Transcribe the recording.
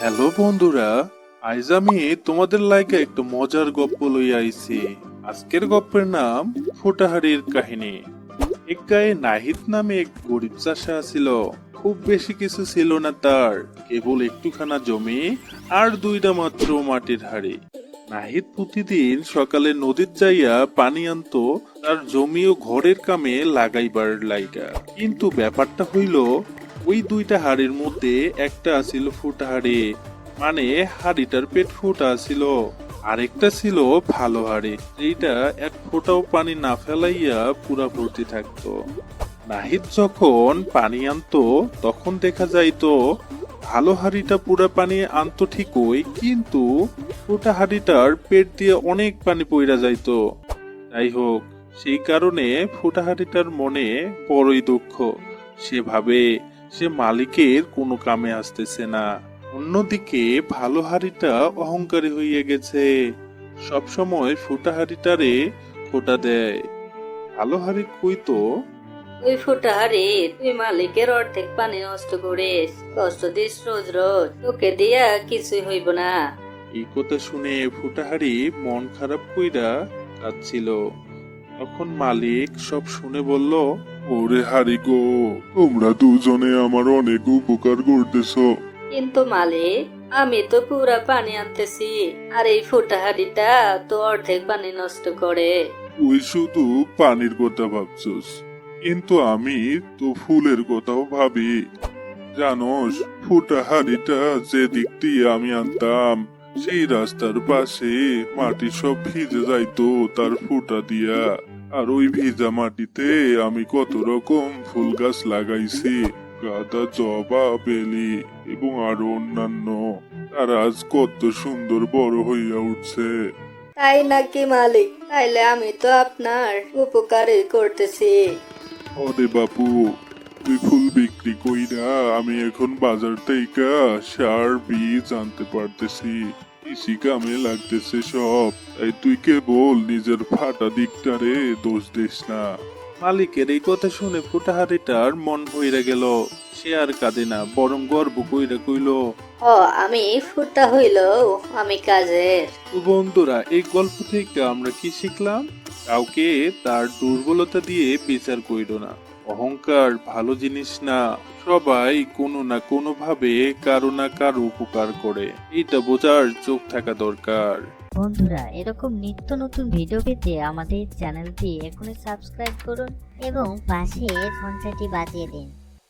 Hello বন্ধুরা, আজ আমি তোমাদের লাইকে একটু মজার গপ্প লই আইছি। আজকের গপ্পের নাম ফুটাহারির কাহিনী। এক গায়ে নাহিদ নামে এক গরিব চাষা ছিল খুব বেশি কিছু ছিল না তার, কেবল একটুখানা জমি আর দুইটা মাত্র মাটির হাড়ি। নাহিদ প্রতিদিন সকালে নদীর যাইয়া পানি আনতো, তার জমি ও ঘরের কামে লাগাইবার লাইগা। কিন্তু ব্যাপারটা হইল ওই দুইটা হাড়ির মধ্যে একটা ছিল ফুটা হাড়ি মানে হাড়িটার পেট ফুটা ছিল। আরেকটা ছিল ভালো হাড়ি এইটা এক ফোঁটাও পানি না ফেলাইয়া পুরা ভর্তি থাকতো। নাহিদ যখন পানি আনতো, তখন দেখা যাইতো, ভালো হাড়িটা পুরা পানি আনতো ঠিকই, কিন্তু ফুটা হাড়িটার পেট দিয়ে অনেক পানি পইরা যাইতো। যাই হোক সেই কারণে ফুটা হাড়িটার মনে বড়ই দুঃখ। সে ভাবে সে মালিকের কোনো কামে আসতেছে না। অন্যদিকে ভালো হাড়িটা অহংকারী হইয়া গেছে। সবসময় ফুটা হাড়িটারে খোটা দেয়। ভালো হাড়ি কইতো ওই ফুটা হারে তুই মালিকের অর্ধেক পানি নষ্ট করিস কষ্ট দিস রোজ রোজ তোকে দিয়া কিছুই হইব না। এই কথা শুনে ফুটাহারি মন খারাপ কইরা কাঁদছিল। তখন মালিক সব শুনে বলল ওরে হারি গো তোমরা দুজনে আমার অনেক উপকার করতেছ। কিন্তু মালিক আমি তো পুরা পানি আনতেছি আর এই ফুটা হাড়িটা তো অর্ধেক পানি নষ্ট করে। তুই শুধু পানির কথা ভাবছস কিন্তু আমি তো ফুলের কথাও ভাবি। জানোস ফুটা হাড়িটা যে দিক দিয়ে আমি আনতাম সেই রাস্তার পাশে মাটি সব ভিজে যাইতো তার ফুটা দিয়া। আর ওই ভিজা মাটিতে আমি কত রকম ফুল গাছ লাগাইছি গাঁদা জবা বেলি এবং আরও অন্যান্য। তার আজ কত সুন্দর বড় হইয়া উঠছে। তাই নাকি মালিক? তাইলে আমি তো আপনার উপকারই করতেছি। ওরে বাপু তুই ফুল বিক্রি কইরা আমি এখন বাজার থেকে সার বীজ আনতে পারতেছি। কৃষি কামে লাগতেছে সব। তাই তুই কেবল নিজের ফাটা দিকটারে দোষ দিস না। মালিকের এই কথা শুনে ফুটাহারিটার মন হইরা গেল। সে আর কাঁদে না বরং গর্ব কইরা কইল ও আমি ফুটা হইল আমি কাজের। বন্ধুরা এই গল্প থেকে আমরা কি শিখলাম? কাউকে তার দুর্বলতা দিয়ে বিচার কইরো না। অহংকার, ভালো জিনিস না, সবাই কোনো না কোনো ভাবে কারও না কারও উপকার করে। এইটা বোঝার চোখ থাকা দরকার। বন্ধুরা, এরকম নিত্য নতুন ভিডিও পেতে আমাদের চ্যানেলটি এখনই সাবস্ক্রাইব করুন এবং পাশে ঘন্টাটি বাজিয়ে দিন।